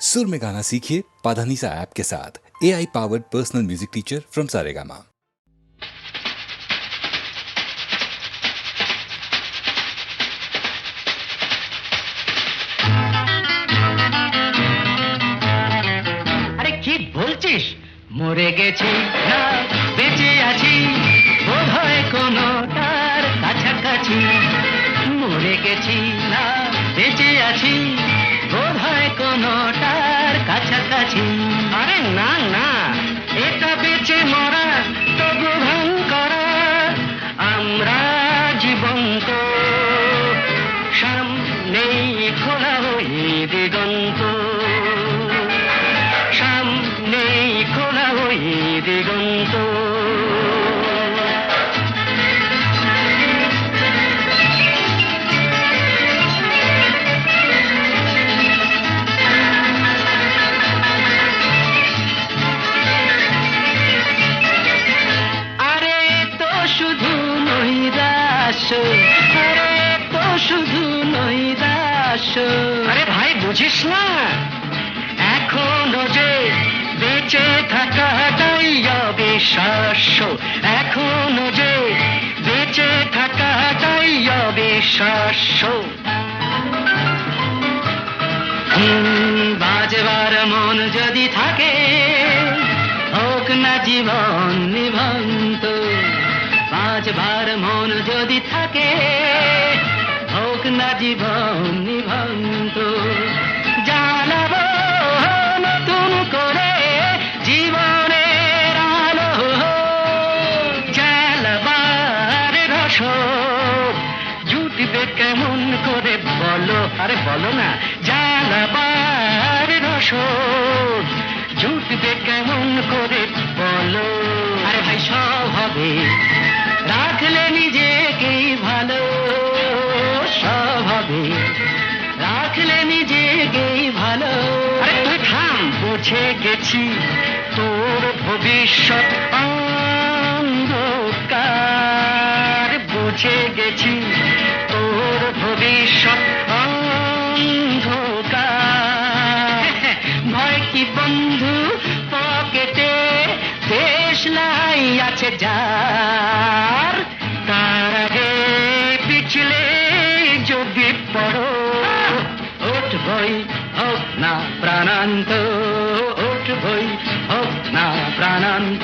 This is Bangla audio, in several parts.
सुर में गाना सीखिए पाधानीसा ऐप के साथ A I powered personal music teacher from Saregama আরে কি বলছিস মরে গেছি না কাছাকাছি আরে না না অবিশ্বাস্য। এখনও যে বেঁচে থাকাটাই অবিশ্বাস্য। বাজবার মন যদি থাকে, হোক না জীবন নিভন্ত বাজবার মন যদি থাকে, হোক না জীবন নিভন্ত আরে বলো না জ্বালাবার রস জুটবে কেমন করে বলো? আরে ভাই, সব হবে, রাখলে নিজেকেই ভালো। সব হবে, রাখলে নিজেকেই ভালো। আরে তুই থাম, বুঝে গেছি তোর ভবিষ্যৎ অন্ধকার। বুঝে গেছি তোর ভবিষ্যৎ বন্ধু পকেটে দেশ লাই আছে যার। তার আগে পিছলে যদি পড়ো। ওঠ ভই হোক না প্রাণান্ত। ওঠ ভই হোক না প্রাণান্ত।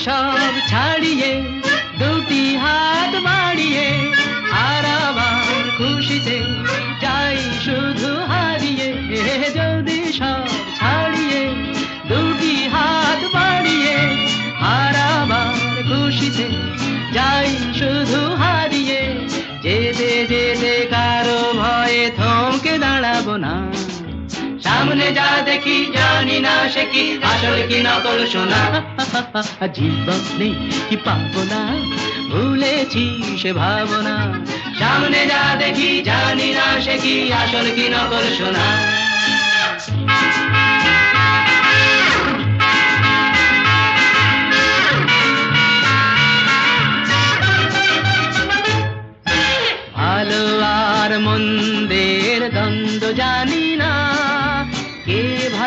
যদি সব সামনে যা দেখি জানি না সে কি। আসল কি নকল শোনা? জীবনে কি পাবো না? ভুলেছি সে ভাবনা। সামনে যা দেখি জানি না সে কি। আসল কি নকল শোনা? ভালো আর মন্দের দ্বন্দ্ব জানি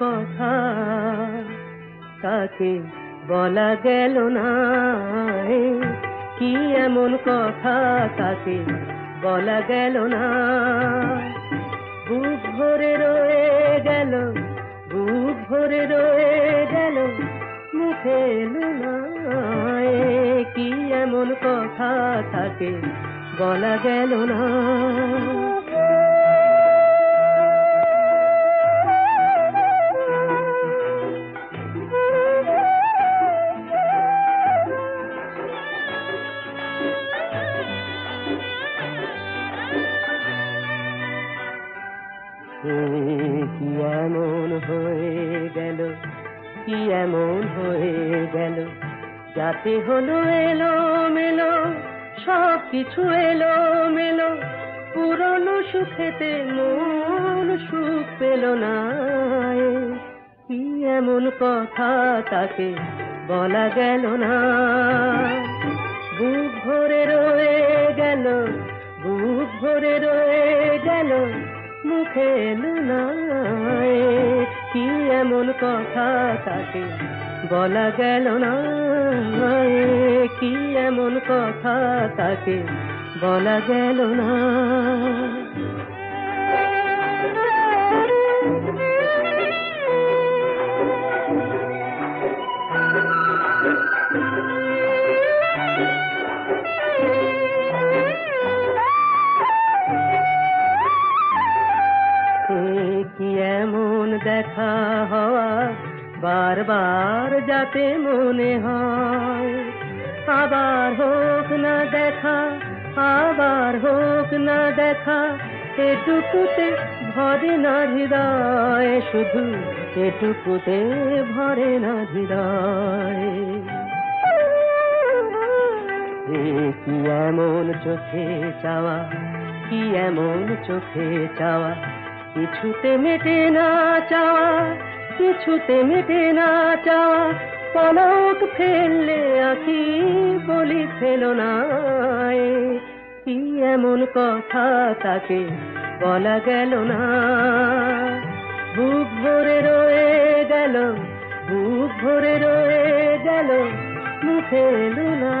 কথা। তাকে বলা গেল না। কি এমন কথা? তাকে বলা গেল না। বুক ভরে রয়ে গেল, বুক ভরে রয়ে গেল, মুখে এলো না কি এমন কথা? তাকে বলা গেল না। হলো এলো মেলো সব কিছু এলো মেলো পুরনো সুখেতে মন সুখ পেল না। কি এমন কথা তাকে বলা গেল না। বুক ভরে রয়ে গেল, বুক ভরে রয়ে গেল, মুখে এলো না কি এমন কথা তাকে বলা গেল না। কি এমন কথা তাকে বলা গেল না? কি এমন দেখা হওয়া বারবার যাতে মনে হয় আবার হোক না দেখা আবার হোক না দেখা এটুকুতে ভরে না হৃদয় শুধু এটুকুতে ভরে না হৃদয় কি এমন চোখে চাওয়া কি এমন চোখে চাওয়া কিছুতে মেটে না চাওয়া কিছুতে মেটে না চাওয়া পলক ফেললে আখি বলি ফেলো না। কি এমন কথা তাকে বলা গেল না। বুক ভরে রয়ে গেল, বুক ভরে রয়ে গেল মুখে না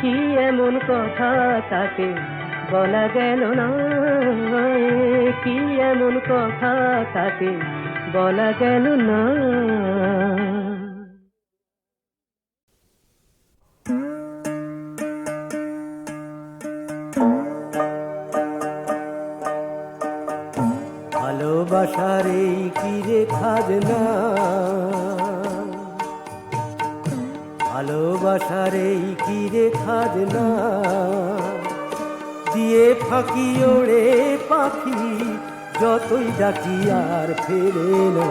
কি এমন কথা তাকে বলা গেল না। কি এমন কথা তাকে বলা গেল না। ভালোবাসার এই কিরে খাজনা? ভালোবাসার এই কিরে খাজনা? দিয়ে ফাঁকি ওড়ে পাখি যতই ডাকি আর ফেরে না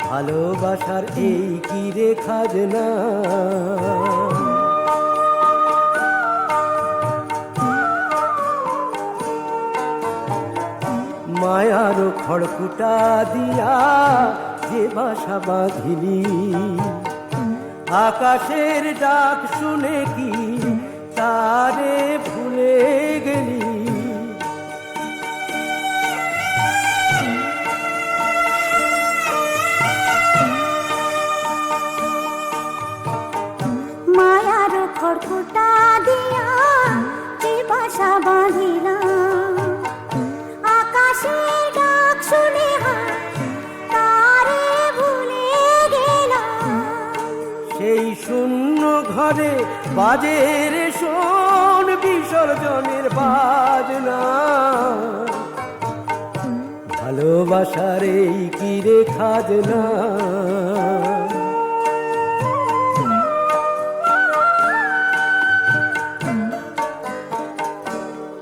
ভালোবাসার এই কিরে খাজনা মায়ার খড়কুটা দিয়া যে বাসা বাঁধিলি, আকাশের ডাক শুনে কি তারে ভুলে গেলি? ঘরে বাজের শোন বিসর্জনের বাজনা। ভালোবাসার এই কিরে খাজনা?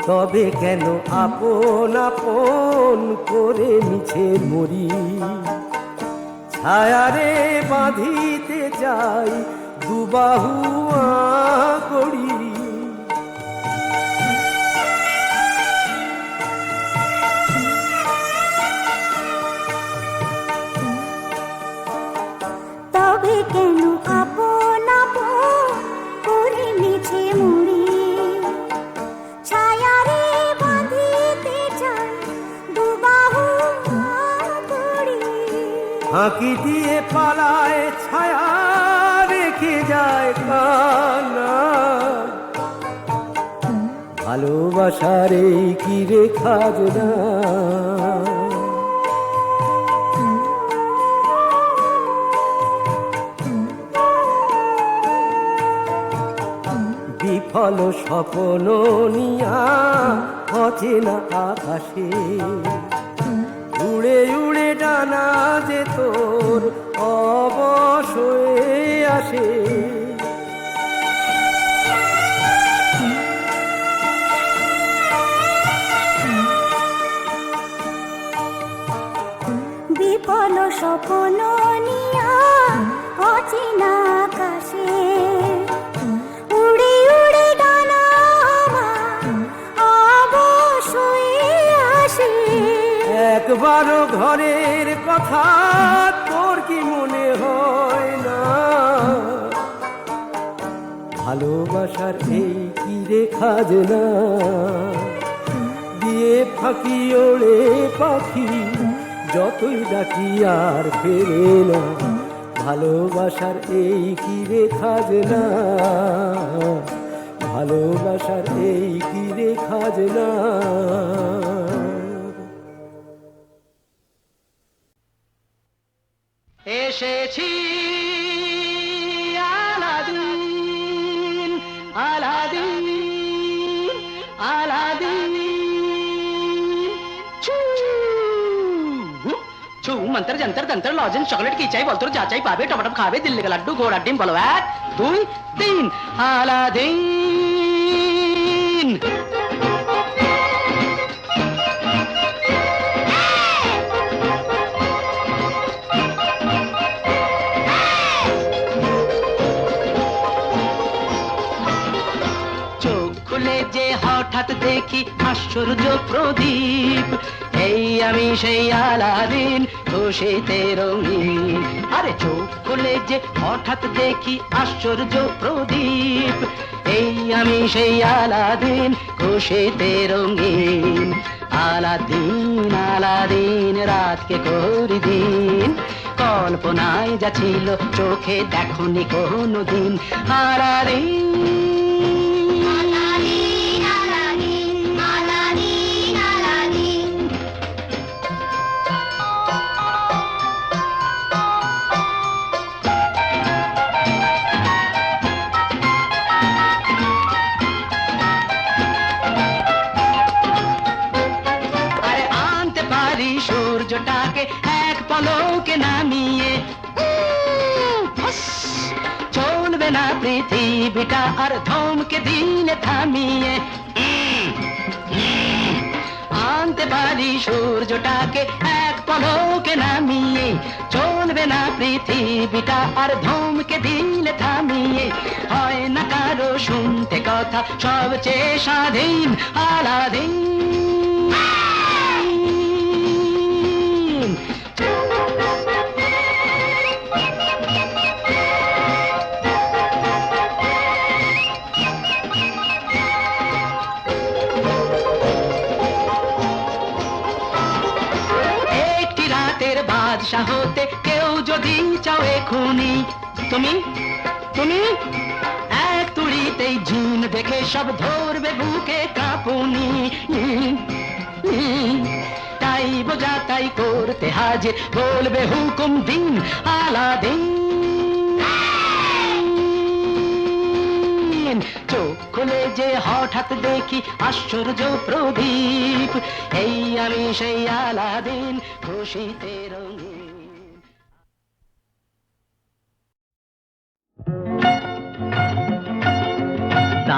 তবে কেন আপন আপন করে মিছে মরি? ছায়ারে বাঁধিতে চাই দুবাহু করি ফাঁকি দিয়ে পালায় ছায়া রেখে যায় কানা ভালোবাসার এই কি রে খাজনা বিফল স্বপ্ন নিয়া অচেনা আকাশে। উড়ে যে তোর অবশ্যই আসে। কথা তোর কি মনে হয় না? ভালোবাসার এই কি রে খাজনা? দিয়ে ফাঁকি ওড়ে পাখি, যতই ডাকি আর ফেরে না। ভালোবাসার এই কি রে খাজনা? ভালোবাসার এই কি রে খাজনা? এসেছি আলাদিন আলাদিন আলাদিন। ছু মন্তর, যন্তর, তন্তর, লজেন, চকলেট, কি চাই বলতো যা চাই পাবে, টমাটম খাবে দিল্লি লাড্ডু ঘোড়া ডিম বলো, এক, দুই, তিন। আলাদিন হঠাৎ দেখি আশ্চর্য প্রদীপ। এই আমি সেই আলাদিন খুশিতে রঙিন। আরে চোখ খুলে যে হঠাৎ দেখি আশ্চর্য প্রদীপ। এই আমি সেই আলাদিন খুশিতে রঙিন। আলাদিন আলাদিন, রাতকে করি দিন। কল্পনায় যা ছিল চোখে দেখনি কোনো দিন আলাদিন সূর্যটাকে এক পলকে নামিয়ে চলবে না পৃথিবীটা আর ধমকে দিলে থামিয়ে। হয় না কারও শুনতে কথা, সবচেয়ে স্বাধীন, আলাদিন। এখুনি। তুমি? তুমি? এক তুড়িতে যেতেই জিন দেখে সব ধরবে বুকে কাঁপুনি। তাই বোঝা, তাই করতে হাজির, বলবে হুকুম দিন, আলাদিন। চোখ খুলে যে হঠাৎ দেখি আশ্চর্য প্রদীপ, এই আমি সেই আলাদিন খুশিতে রঙিন।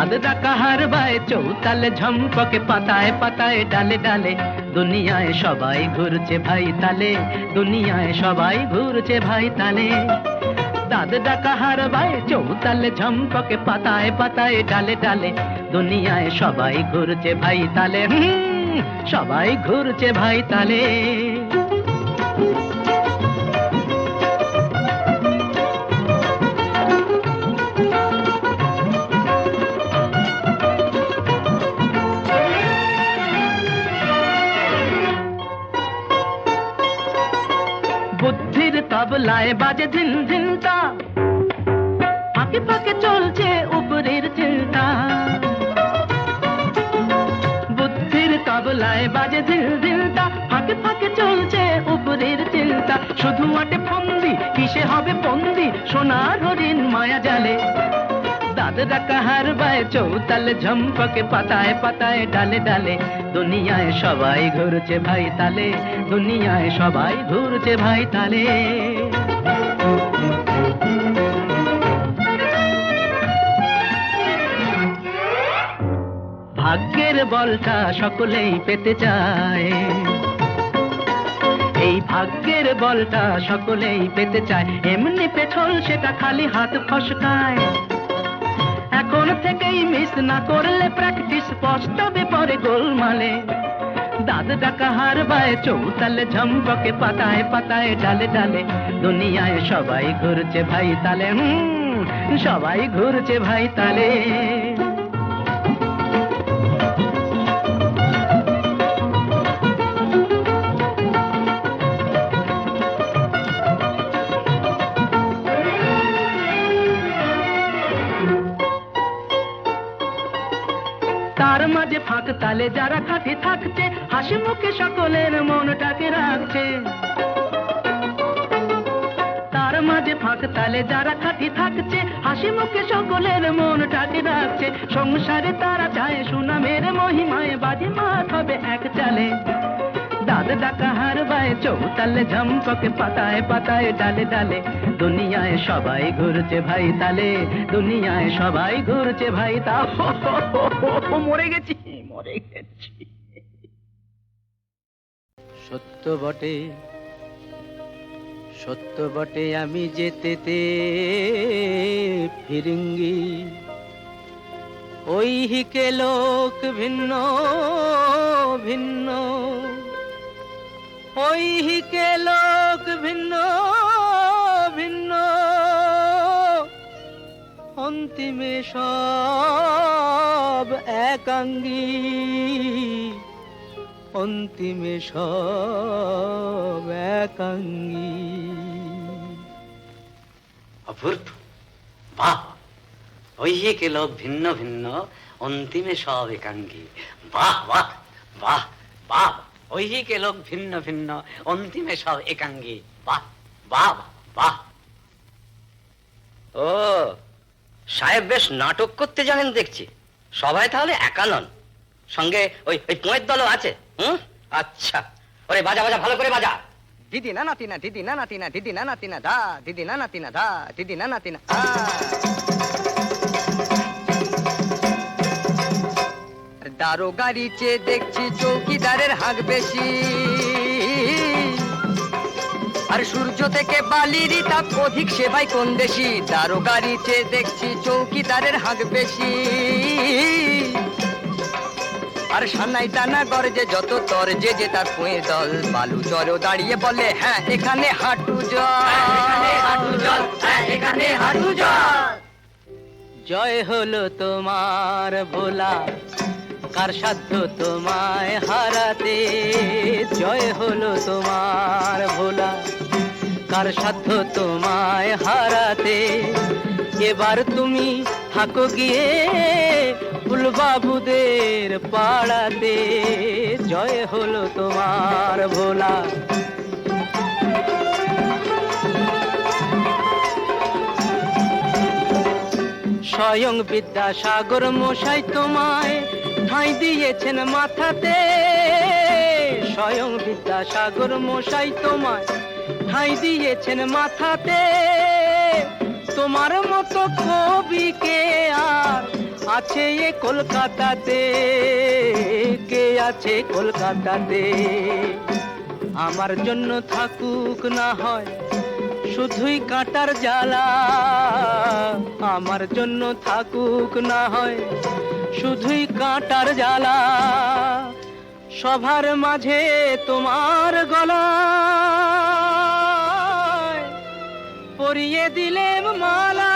দাদা কাহার বায় চৌতালে ঝম্পকে পাতায় পাতায় ডালে ডালে। দুনিয়ায় সবাই ঘুরছে ভাই তালে, দুনিয়ায় সবাই ঘুরছে ভাই তালে। দাদা কাহার বায় চৌতালে ঝম্পকে পাতায় পাতায় ডালে ডালে। দুনিয়ায় সবাই ঘুরছে ভাই তালে সবাই ঘুরছে ভাই তালে। বুদ্ধির বাজে ঝিন ঝিনটা ফাঁকে ফাঁকে চলছে উপরের চিন্তা। বুদ্ধির তবলায় বাজে ঝিল ঝিলটা ফাঁকে ফাঁকে চলছে উপরের চিন্তা। শুধু আটে ফন্দি, কিসে হবে বন্দি সোনার হরিণ মায়া জালে। দাদরা কাহার বায় চৌতালে ঝম্পকে পাতায় পাতায় ডালে ডালে। দুনিয়ায় সবাই ঘুরছে ভাই তালে, দুনিয়ায় সবাই ঘুরছে ভাই তালে। ভাগ্যের বলটা সকলেই পেতে চায়। এই ভাগ্যের বলটা সকলেই পেতে চায়। এমনি পেছল সেটা খালি হাত ফসকায়। এখন থেকেই মিস না করলে প্র্যাকটিস পস্তাবে পরে গোলমালে। দাদা কাহার বায় চৌতালে ঝম্পকে পাতায় পাতায় ডালে ডালে। দুনিয়ায় সবাই ঘুরছে ভাই তালে সবাই ঘুরছে ভাই তালে। তালে যারা খাটে থাকছে, হাসি মুখে সকলের মনটাকে রাখছে। তার মাঝে ফাঁক তালে যারা খাটি থাকছে, হাসি মুখে সকলের মনটাকে রাখছে। সংসারে তারা চায় সুনামের মহিমায় বাজি মাত হবে এক চালে। দাদ ডাকা হার বায় চৌতালে ঝম্পকে পাতায় পাতায় ডালে ডালে। দুনিয়ায় সবাই ঘুরছে ভাই তালে, দুনিয়ায় সবাই ঘুরছে ভাই তা। মরে গেছি। মরে গেছি। সত্য বটে সত্য বটে আমি যেতেতে ফিরিঙ্গি। ওই হিকে লোক ভিন্ন ভিন্ন। ওই হিকে লোক ভিন্ন ভিন্ন। অন্তিমে সব অন্তিমে সব একাঙ্গী অপূর্ব। বাহ! ভিন্ন ভিন্ন, অন্তিমে সব একাঙ্গী বাহ বাহ বাহ বাহ! ঐহিকে লোক ভিন্ন ভিন্ন, অন্তিমে সব একাঙ্গী বাহ বাহ বাহ! ও, সাহেব বেশ নাটক করতে জানেন দেখছি। সবাই তাহলে একা নন। সঙ্গে ওই ওই পোয়ের দলও আছে, হুম? আচ্ছা। ওরে বাজা বাজা, ভালো করে বাজা। দিদি না নাতিনা দিদি না নাতিনা দিদি না নাতিনা ধা দিদি না নাতিনা ধা দিদি না নাতিনা আ। দারোগারি চেয়ে দেখছি চৌকিদারের হাঁক বেশি। আর সূর্য থেকে বালিরই তাপ অধিক সেবাই কোন দেশি? দারোগারি চেয়ে দেখছি চৌকিদারের হাঁক বেশি। আর সানাই টানা যে যত তর যে যে তার পুঁয়ে দল। বালু চরও দাঁড়িয়ে বলে হ্যাঁ এখানে হাঁটু জল। হাঁটু জল। এখানে হাঁটু জল। জয় হলো তোমার ভোলা কার সাধ্য তোমায় হারাতে? জয় হলো তোমার ভোলা। কার সাধ্য তোমায় হারাতে। এবার তুমি থাকো গিয়ে ফুলবাবুদের পাড়াতে। জয় হলো তোমার ভোলা। স্বয়ং বিদ্যাসাগর মশাই তোমায় ঠাঁই দিয়েছেন মাথাতে। স্বয়ং বিদ্যাসাগর মশাই তোমায় ঠাঁই দিয়েছেন মাথাতে। তোমার মতো কবি কে আর আছে এ কলকাতাতে। কে আছে কলকাতাতে? আমার জন্য থাকুক না হয় শুধুই কাটার জ্বালা। আমার জন্য থাকুক না হয় শুধুই কাটার জ্বালা। সবার মাঝে তোমার গলা। కోరి ఎదిలేము మాలా.